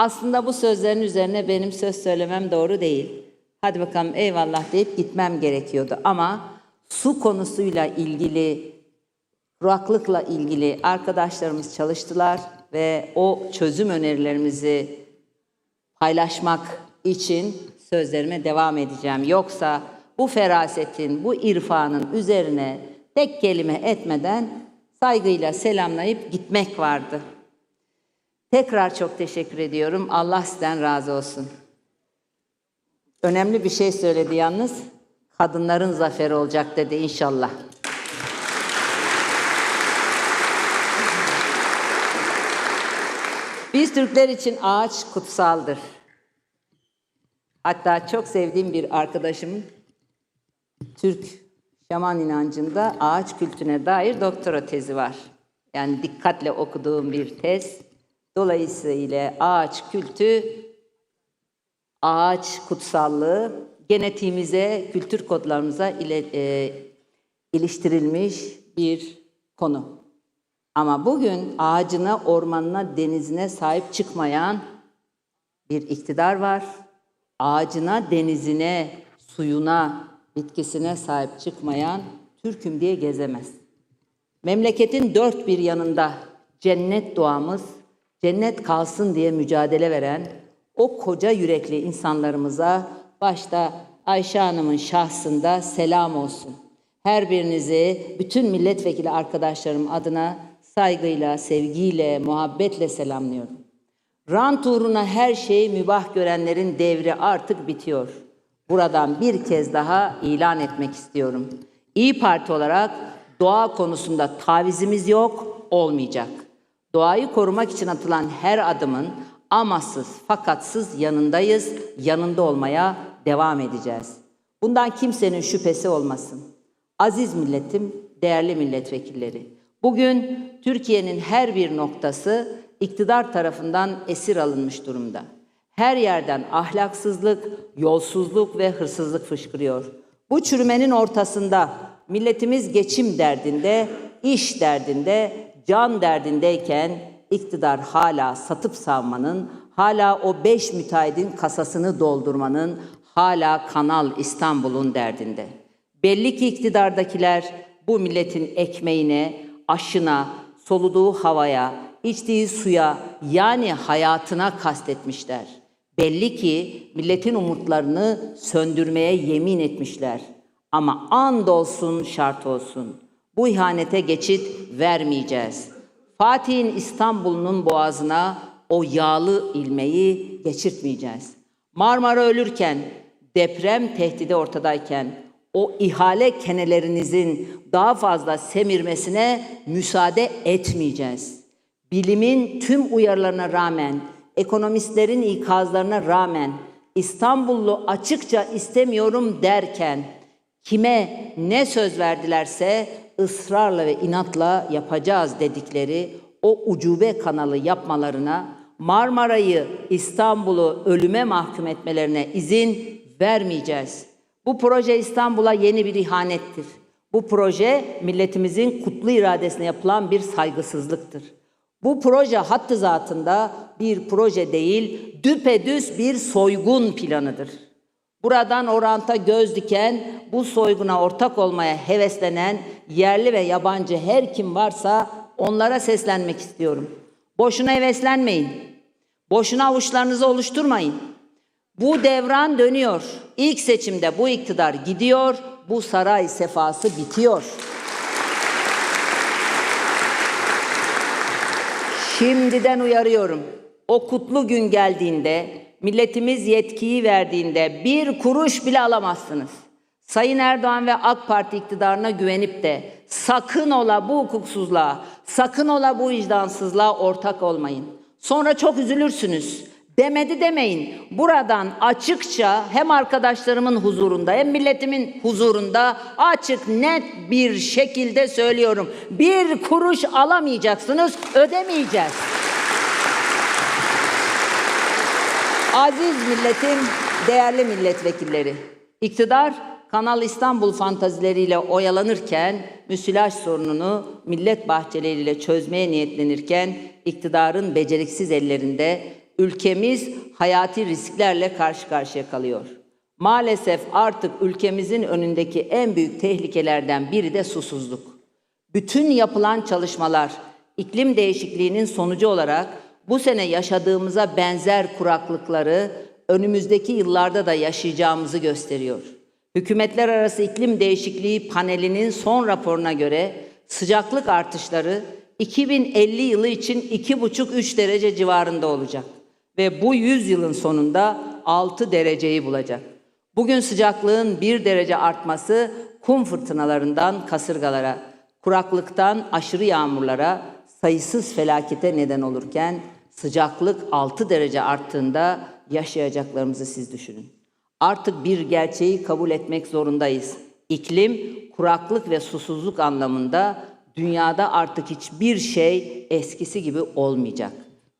Aslında bu sözlerin üzerine benim söz söylemem doğru değil. Hadi bakalım eyvallah deyip gitmem gerekiyordu. Ama su konusuyla ilgili, kuraklıkla ilgili arkadaşlarımız çalıştılar ve o çözüm önerilerimizi paylaşmak için sözlerime devam edeceğim. Yoksa bu ferasetin, bu irfanın üzerine tek kelime etmeden saygıyla selamlayıp gitmek vardı. Tekrar çok teşekkür ediyorum. Allah sizden razı olsun. Önemli bir şey söyledi yalnız. Kadınların zaferi olacak dedi inşallah. Biz Türkler için ağaç kutsaldır. Hatta çok sevdiğim bir arkadaşım Türk şaman inancında ağaç kültüne dair doktora tezi var. Yani dikkatle okuduğum bir tez. Dolayısıyla ağaç kültü, ağaç kutsallığı genetiğimize, kültür kodlarımıza ile, e, iliştirilmiş bir konu. Ama bugün ağacına, ormanına, denizine sahip çıkmayan bir iktidar var. Ağacına, denizine, suyuna, bitkisine sahip çıkmayan Türk'üm diye gezemez. Memleketin dört bir yanında cennet doğamız, cennet kalsın diye mücadele veren o koca yürekli insanlarımıza başta Ayşe Hanım'ın şahsında selam olsun. Her birinizi bütün milletvekili arkadaşlarım adına saygıyla, sevgiyle, muhabbetle selamlıyorum. Rant uğruna her şeyi mübah görenlerin devri artık bitiyor. Buradan bir kez daha ilan etmek istiyorum. İyi Parti olarak doğa konusunda tavizimiz yok, olmayacak. Doğayı korumak için atılan her adımın amasız, fakatsız yanındayız, yanında olmaya devam edeceğiz. Bundan kimsenin şüphesi olmasın. Aziz milletim, değerli milletvekilleri. Bugün Türkiye'nin her bir noktası iktidar tarafından esir alınmış durumda. Her yerden ahlaksızlık, yolsuzluk ve hırsızlık fışkırıyor. Bu çürümenin ortasında milletimiz geçim derdinde, iş derdinde, can derdindeyken iktidar hala satıp savmanın, hala o beş müteahhidin kasasını doldurmanın, hala Kanal İstanbul'un derdinde. Belli ki iktidardakiler bu milletin ekmeğine, aşına, soluduğu havaya, içtiği suya yani hayatına kastetmişler. Belli ki milletin umutlarını söndürmeye yemin etmişler. Ama and olsun şart olsun. Bu ihanete geçit vermeyeceğiz. Fatih'in İstanbul'un boğazına o yağlı ilmeği geçirtmeyeceğiz. Marmara ölürken, deprem tehdidi ortadayken o ihale kenelerinizin daha fazla semirmesine müsaade etmeyeceğiz. Bilimin tüm uyarılarına rağmen, ekonomistlerin ikazlarına rağmen İstanbullu açıkça istemiyorum derken kime ne söz verdilerse ısrarla ve inatla yapacağız dedikleri o ucube kanalı yapmalarına, Marmara'yı, İstanbul'u ölüme mahkum etmelerine izin vermeyeceğiz. Bu proje İstanbul'a yeni bir ihanettir. Bu proje milletimizin kutlu iradesine yapılan bir saygısızlıktır. Bu proje hattı zatında bir proje değil, düpedüz bir soygun planıdır. Buradan oranta göz diken, bu soyguna ortak olmaya heveslenen yerli ve yabancı her kim varsa onlara seslenmek istiyorum. Boşuna heveslenmeyin. Boşuna avuçlarınızı oluşturmayın. Bu devran dönüyor. İlk seçimde bu iktidar gidiyor, bu saray sefası bitiyor. Şimdiden uyarıyorum. O kutlu gün geldiğinde, milletimiz yetkiyi verdiğinde bir kuruş bile alamazsınız. Sayın Erdoğan ve AK Parti iktidarına güvenip de sakın ola bu hukuksuzluğa, sakın ola bu vicdansızlığa ortak olmayın. Sonra çok üzülürsünüz. Demedi demeyin. Buradan açıkça hem arkadaşlarımın huzurunda hem milletimin huzurunda açık net bir şekilde söylüyorum. Bir kuruş alamayacaksınız, ödemeyeceğiz. Aziz milletim, değerli milletvekilleri. İktidar Kanal İstanbul fantazileriyle oyalanırken, müsilaj sorununu millet bahçeleriyle çözmeye niyetlenirken iktidarın beceriksiz ellerinde ülkemiz hayati risklerle karşı karşıya kalıyor. Maalesef artık ülkemizin önündeki en büyük tehlikelerden biri de susuzluk. Bütün yapılan çalışmalar iklim değişikliğinin sonucu olarak bu sene yaşadığımıza benzer kuraklıkları önümüzdeki yıllarda da yaşayacağımızı gösteriyor. Hükümetler Arası İklim Değişikliği Paneli'nin son raporuna göre sıcaklık artışları 2050 yılı için 2,5-3 derece civarında olacak ve bu 100 yılın sonunda 6 dereceyi bulacak. Bugün sıcaklığın 1 derece artması kum fırtınalarından kasırgalara, kuraklıktan aşırı yağmurlara, sayısız felakete neden olurken sıcaklık 6 derece arttığında yaşayacaklarımızı siz düşünün. Artık bir gerçeği kabul etmek zorundayız. İklim, kuraklık ve susuzluk anlamında dünyada artık hiçbir şey eskisi gibi olmayacak.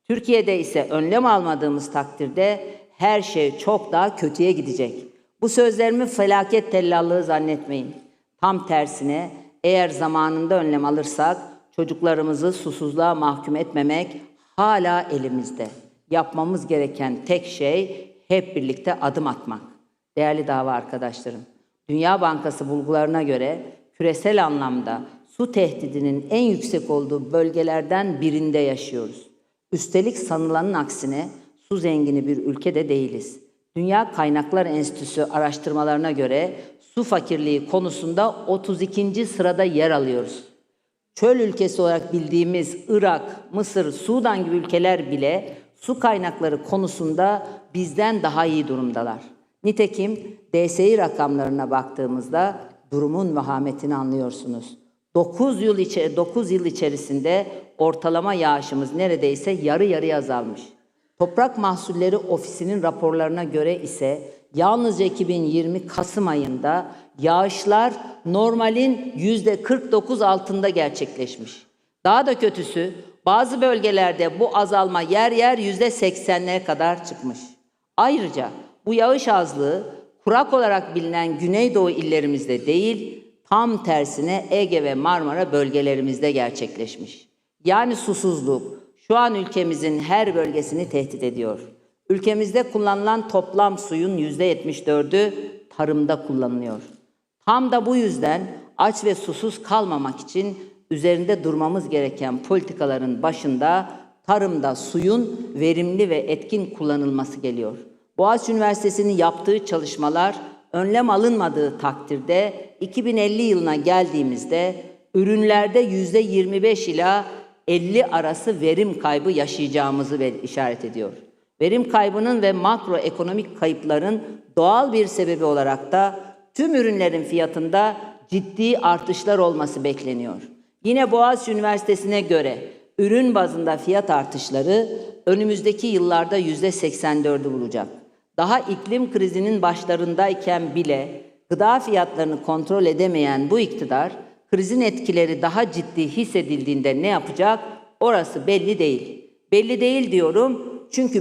Türkiye'de ise önlem almadığımız takdirde her şey çok daha kötüye gidecek. Bu sözlerimi felaket tellallığı zannetmeyin. Tam tersine eğer zamanında önlem alırsak çocuklarımızı susuzluğa mahkum etmemek hala elimizde. Yapmamız gereken tek şey hep birlikte adım atmak. Değerli dava arkadaşlarım, Dünya Bankası bulgularına göre küresel anlamda su tehdidinin en yüksek olduğu bölgelerden birinde yaşıyoruz. Üstelik sanılanın aksine su zengini bir ülke de değiliz. Dünya Kaynaklar Enstitüsü araştırmalarına göre su fakirliği konusunda 32. sırada yer alıyoruz. Çöl ülkesi olarak bildiğimiz Irak, Mısır, Sudan gibi ülkeler bile su kaynakları konusunda bizden daha iyi durumdalar. Nitekim DSİ rakamlarına baktığımızda durumun vahametini anlıyorsunuz. 9 yıl içe 9 yıl içerisinde ortalama yağışımız neredeyse yarı yarıya azalmış. Toprak Mahsulleri Ofisi'nin raporlarına göre ise yalnızca 2020 Kasım ayında yağışlar normalin %49 altında gerçekleşmiş. Daha da kötüsü bazı bölgelerde bu azalma yer yer %80'lere kadar çıkmış. Ayrıca bu yağış azlığı kurak olarak bilinen Güneydoğu illerimizde değil, tam tersine Ege ve Marmara bölgelerimizde gerçekleşmiş. Yani susuzluk şu an ülkemizin her bölgesini tehdit ediyor. Ülkemizde kullanılan toplam suyun %74'ü tarımda kullanılıyor. Tam da bu yüzden aç ve susuz kalmamak için üzerinde durmamız gereken politikaların başında tarımda suyun verimli ve etkin kullanılması geliyor. Boğaziçi Üniversitesi'nin yaptığı çalışmalar önlem alınmadığı takdirde 2050 yılına geldiğimizde ürünlerde %25 ila 50 arası verim kaybı yaşayacağımızı işaret ediyor. Verim kaybının ve makroekonomik kayıpların doğal bir sebebi olarak da tüm ürünlerin fiyatında ciddi artışlar olması bekleniyor. Yine Boğaziçi Üniversitesi'ne göre ürün bazında fiyat artışları önümüzdeki yıllarda %84'ü bulacak. Daha iklim krizinin başlarındayken bile gıda fiyatlarını kontrol edemeyen bu iktidar krizin etkileri daha ciddi hissedildiğinde ne yapacak? Orası belli değil. Belli değil diyorum çünkü